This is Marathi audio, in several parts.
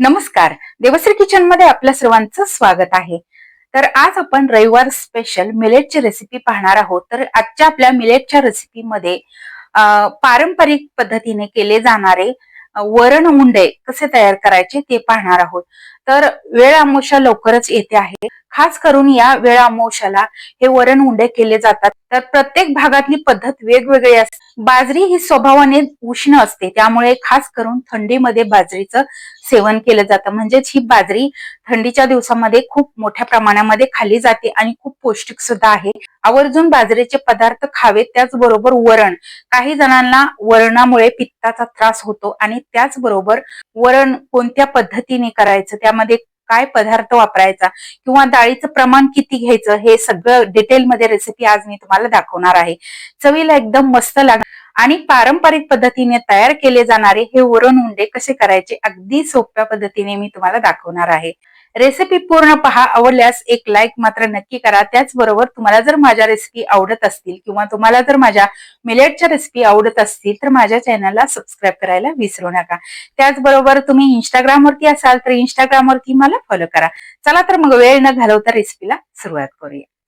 नमस्कार. देवश्री किचनमध्ये आपल्या सर्वांचं स्वागत आहे. तर आज आपण रविवार स्पेशल मिलेटची रेसिपी पाहणार आहोत. तर आजच्या आपल्या मिलेटच्या रेसिपीमध्ये पारंपरिक पद्धतीने केले जाणारे वरण उंडे कसे तयार करायचे ते पाहणार आहोत. तर वेळ अमावस्या लवकरच येते आहे. खास करून या वेळा अमावस्याला हे वरण उंडे केले जातात. तर प्रत्येक भागातली पद्धत वेगवेगळी असते बाजरी ही स्वभावाने उष्ण असते. त्यामुळे खास करून थंडीमध्ये बाजरीचं सेवन केलं जातं. म्हणजेच ही बाजरी थंडीच्या दिवसामध्ये खूप मोठ्या प्रमाणामध्ये खाल्ली जाते आणि खूप पौष्टिक सुद्धा आहे. आवर्जून बाजरीचे पदार्थ खावेत त्याचबरोबर वरण. काही जणांना वरणामुळे पित्ताचा त्रास होतो आणि त्याचबरोबर वरण कोणत्या पद्धतीने करायचं? त्यामध्ये काय पदार्थ वापरायचा किंवा डाळीचं प्रमाण किती घ्यायचं हे सगळं डिटेलमध्ये रेसिपी आज मी तुम्हाला दाखवणार आहे. चवीला एकदम मस्त लागणार आणि पारंपरिक पद्धतीने तयार केले जाणारे हे वरण उंडे कसे करायचे अगदी सोप्या पद्धतीने मी तुम्हाला दाखवणार आहे. रेसिपी पूर्ण पहा. आवडल्यास एक लाईक मात्र नक्की करा. त्याचबरोबर तुम्हाला जर माझ्या रेसिपी आवडत असतील किंवा तुम्हाला जर माझ्या मिलेटच्या रेसिपी आवडत असतील तर माझ्या चॅनलला सबस्क्राईब करायला विसरू नका. त्याचबरोबर तुम्ही इंस्टाग्रामवरती असाल तर इंस्टाग्रामवरती मला फॉलो करा. चला तर मग वेळ न घालवता रेसिपीला सुरुवात करूया.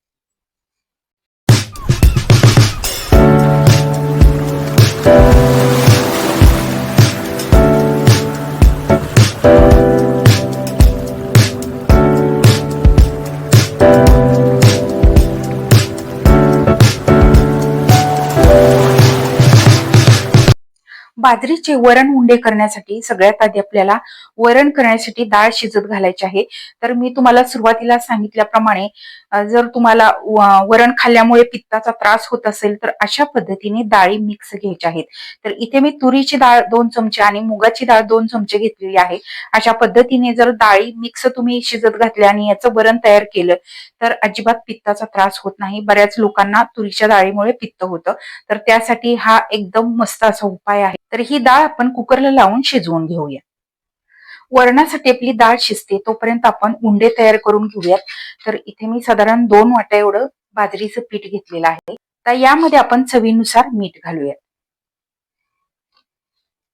बाजरीचे वरण उंडे करण्यासाठी सगळ्यात आधी आपल्याला वरण करण्यासाठी डाळ शिजत घालायची आहे. तर मी तुम्हाला सुरुवातीला सांगितल्याप्रमाणे जर तुम्हाला वरण खाल्ल्यामुळे पित्ताचा त्रास होत असेल तर अशा पद्धतीने डाळी मिक्स घ्यायच्या आहेत. तर इथे मी तुरीची डाळ दोन चमचे आणि मुगाची डाळ दोन चमचे घेतलेली आहे. अशा पद्धतीने जर डाळी मिक्स तुम्ही शिजत घातल्या आणि याचं वरण तयार केलं तर अजिबात पित्ताचा त्रास होत नाही. बऱ्याच लोकांना तुरीच्या डाळीमुळे पित्त होतं. तर त्यासाठी हा एकदम मस्त असा उपाय आहे. तर ही डाळ आपण कुकरला लावून शिजवून घेऊया. वरणासाठी आपली डाळ शिजते तोपर्यंत आपण उंडे तयार करून घेऊयात. तर इथे मी साधारण दोन वाट्या एवढं बाजरीचं पीठ घेतलेलं आहे. तर यामध्ये आपण चवीनुसार मीठ घालूयात.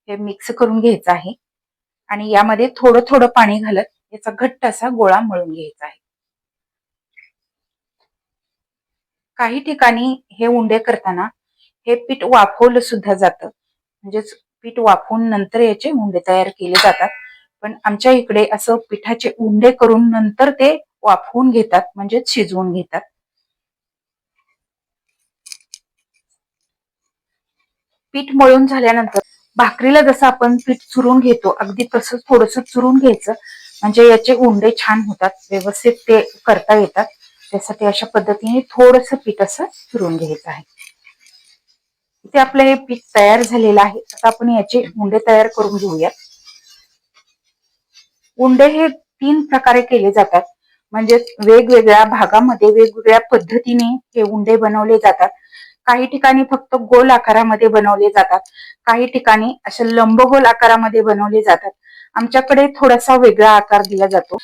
हे मिक्स करून घ्यायचं आहे. आणि यामध्ये थोडं थोडं पाणी घालत याचा घट्ट असा गोळा मळून घ्यायचा आहे. काही ठिकाणी हे उंडे करताना हे पीठ वाफवलं सुद्धा जातं. म्हणजेच पीठ वाफवून नंतर याचे उंडे तयार केले जातात. पण आमच्या इकडे असं पिठाचे उंडे करून नंतर ते वाफवून घेतात म्हणजेच शिजवून घेतात. पीठ मळून झाल्यानंतर भाकरीला जसं आपण पीठ चुरून घेतो अगदी तसंच थोडस चुरून घ्यायचं. म्हणजे याचे उंडे छान होतात व्यवस्थित ते करता येतात. त्यासाठी अशा पद्धतीने थोडस पीठ असं चुरून घ्यायचं आहे. इथे आपलं हे पीठ तयार झालेलं आहे. आता आपण याचे उंडे तयार करून घेऊयात. उंडे हे तीन प्रकारे केले जातात. म्हणजे वेगवेगळ्या भागामध्ये वेगवेगळ्या पद्धतीने हे उंडे बनवले जातात. काही ठिकाणी फक्त गोल आकारामध्ये बनवले जातात. काही ठिकाणी अशा लंबगोल आकारामध्ये बनवले जातात. आमच्याकडे थोडासा वेगळा आकार दिला जातो.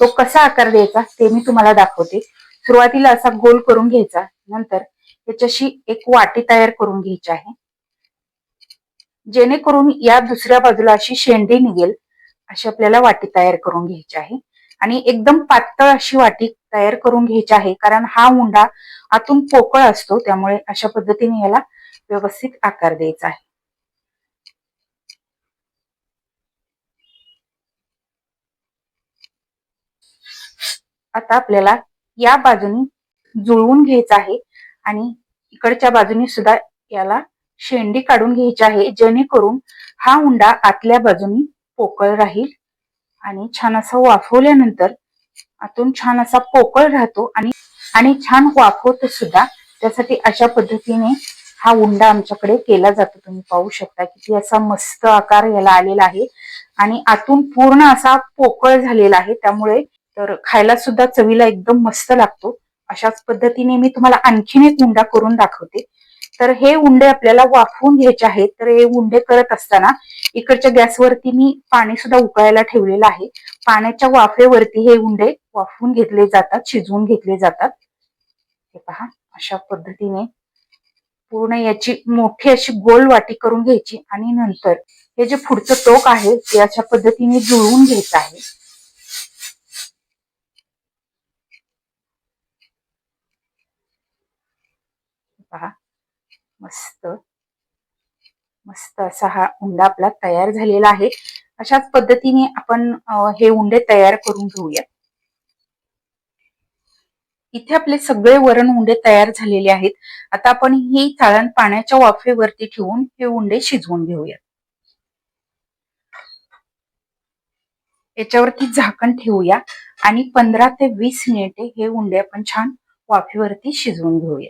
तो कसा आकार द्यायचा ते मी तुम्हाला दाखवते. सुरुवातीला असा गोल करून घ्यायचा. नंतर त्याच्याशी एक वाटी तयार करून घ्यायची आहे. जेणेकरून या दुसऱ्या बाजूला अशी शेंडी निघेल. अशी आपल्याला वाटी तयार करून घ्यायची आहे. आणि एकदम पातळ अशी वाटी तयार करून घ्यायची आहे कारण हा उंडा आतून पोकळ असतो त्यामुळे अशा पद्धतीने याला व्यवस्थित आकार द्यायचा आहे. आता आपल्याला या बाजूनी जुळवून घ्यायचं आहे आणि इकडच्या बाजूनी सुद्धा याला शेंडी काढून घ्यायची आहे जेणेकरून हा उंडा आतल्या बाजूनी पोकळ राहील आणि छान असा वाफवल्यानंतर आतून छान असा पोकळ राहतो आणि आणि छान वाफवतो सुद्धा. त्यासाठी अशा पद्धतीने हा उंडा आमच्याकडे केला जातो. तुम्ही पाहू शकता किती असा मस्त आकार याला आलेला आहे. आणि आतून पूर्ण असा पोकळ झालेला आहे. त्यामुळे तर खायला सुद्धा चवीला एकदम मस्त लागतो. अशाच पद्धतीने मी तुम्हाला आणखीन एक उंडा करून दाखवते. तर हे उंडे आपल्याला वाफवून घ्यायचे आहेत. तर हे उंडे करत असताना इकडच्या गॅसवरती मी पाणी सुद्धा उकळायला ठेवलेलं आहे. पाण्याच्या वाफेवरती हे उंडे वाफवून घेतले जातात शिजवून घेतले जातात. हे पहा अशा पद्धतीने पूर्ण याची मोठी अशी गोल वाटी करून घ्यायची आणि नंतर हे जे पुढचं टोक आहे ते अशा पद्धतीने जुळवून घ्यायचं आहे. पहा मस्त. मस्त असा हा उंडा आपला तयार झालेला आहे. अशाच पद्धतीने आपण हे उंडे तयार करून घेऊया इथे आपले सगळे वरण उंडे तयार झालेले आहेत. आता आपण ही चाळण पाण्याच्या वाफेवरती ठेवून हे उंडे शिजवून घेऊया याच्यावरती झाकण ठेवूया आणि पंधरा ते वीस मिनिटे हे उंडे आपण छान वाफेवरती शिजवून घेऊया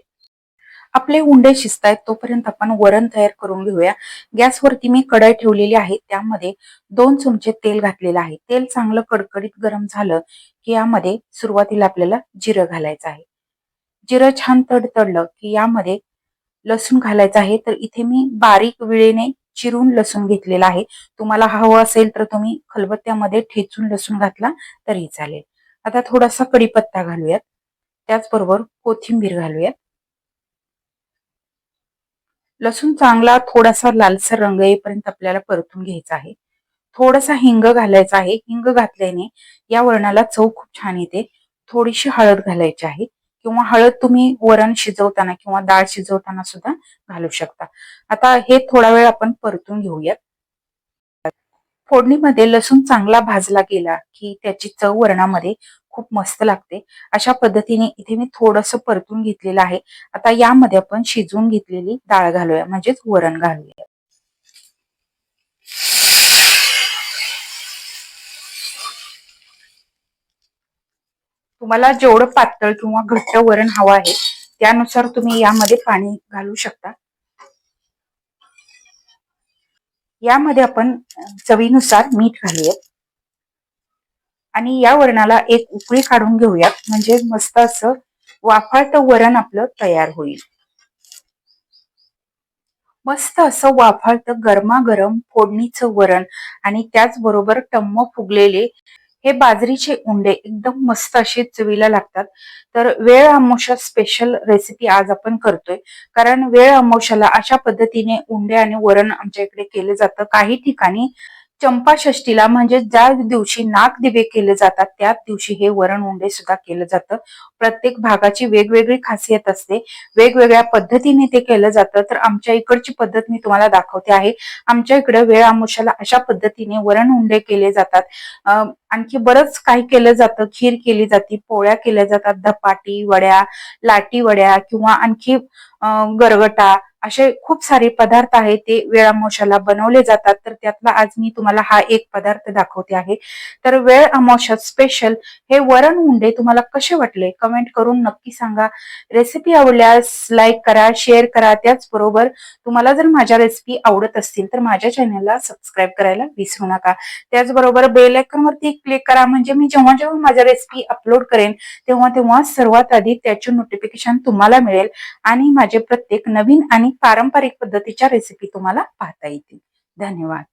आपले उंडे शिजत आहेत तोपर्यंत आपण वरण तयार करून घेऊया. गॅसवरती मी कढाई ठेवलेली आहे त्यामध्ये दोन चमचे तेल घातलेलं आहे. तेल चांगलं कडकडीत गरम झालं की यामध्ये सुरुवातीला आपल्याला जिरं घालायचं आहे. जिरं छान तडतडलं की यामध्ये लसूण घालायचं आहे. तर इथे मी बारीक विळेने चिरून लसूण घेतलेला आहे. तुम्हाला हवं असेल तर तुम्ही खलबत्त्यामध्ये ठेचून लसूण घातला तरी चालेल. आता थोडासा कडीपत्ता घालूयात. त्याचबरोबर कोथिंबीर घालूयात. लसूण चांगला थोडासा लालसर रंग येईपर्यंत आपल्याला परतून घ्यायचा आहे. थोडासा हिंग घालायचा आहे. हिंग घातल्याने या वरणाला चव खूप छान येते. थोडीशी हळद घालायची आहे किंवा हळद तुम्ही वरण शिजवताना किंवा डाळ शिजवताना सुद्धा घालू शकता. आता हे थोडा वेळ आपण परतून घेऊयात. फोडणीमध्ये लसूण चांगला भाजला गेला की त्याची चव वरणामध्ये खूप मस्त लागते. अशा पद्धतीने इथे मी थोडस परतून घेतलेलं आहे. आता यामध्ये आपण शिजवून घेतलेली डाळ घालूया म्हणजेच वरण घालूया. तुम्हाला जेवढं पातळ किंवा घट्ट वरण हवं आहे त्यानुसार तुम्ही यामध्ये पाणी घालू शकता. यामध्ये आपण चवीनुसार मीठ घालूयात. आणि या वरणाला एक उकळी काढून घेऊयात. म्हणजे मस्त असं वाफाळत वरण आपलं तयार होईल. मस्त असं वाफाळत गरमागरम फोडणीचं वरण आणि त्याचबरोबर टम्म फुगलेले हे बाजरीचे उंडे एकदम मस्त असे चवीला लागतात. तर वेळ अमोशा स्पेशल रेसिपी आज आपण करतोय. कारण वेळ अमोशाला अशा पद्धतीने उंडे आणि वरण आमच्या इकडे केले जातं. काही ठिकाणी चंपाषष्टीला म्हणजे ज्या दिवशी नाग दिवे केले जातात त्याच दिवशी हे वरण उंडे सुद्धा केलं जातं. प्रत्येक भागाची वेगवेगळी खासियत असते. वेगवेगळ्या पद्धतीने ते केलं जातं. तर आमच्या इकडची पद्धत मी तुम्हाला दाखवते आहे. आमच्या इकडे वेळ आमुष्याला अशा पद्धतीने वरण उंडे केले जातात. आणखी बरंच काही केलं जातं. खीर केली जाते पोळ्या केल्या जातात धपाटी वड्या लाटी वड्या किंवा आणखी गरगटा असे खूप सारे पदार्थ आहेत ते वेळ बनवले जातात. तर त्यातला आज मी तुम्हाला हा एक पदार्थ दाखवते आहे. तर वेळ अमोशा स्पेशल हे वरण उंडे तुम्हाला कसे वाटले? कमेंट करून नक्की सांगा. रेसिपी आवडल्यास लाईक करा शेअर करा. त्याचबरोबर तुम्हाला जर माझ्या रेसिपी आवडत असतील तर माझ्या चॅनलला सबस्क्राईब करायला विसरू नका. त्याचबरोबर बेल आयकॉन वरती क्लिक करा. म्हणजे मी जेव्हा जेव्हा माझ्या रेसिपी अपलोड करेन तेव्हा तेव्हा सर्वात आधी त्याचे नोटिफिकेशन तुम्हाला मिळेल. आणि माझे प्रत्येक नवीन आणि पारंपरिक पद्धतीच्या रेसिपी तुम्हाला पाहता येतील. धन्यवाद.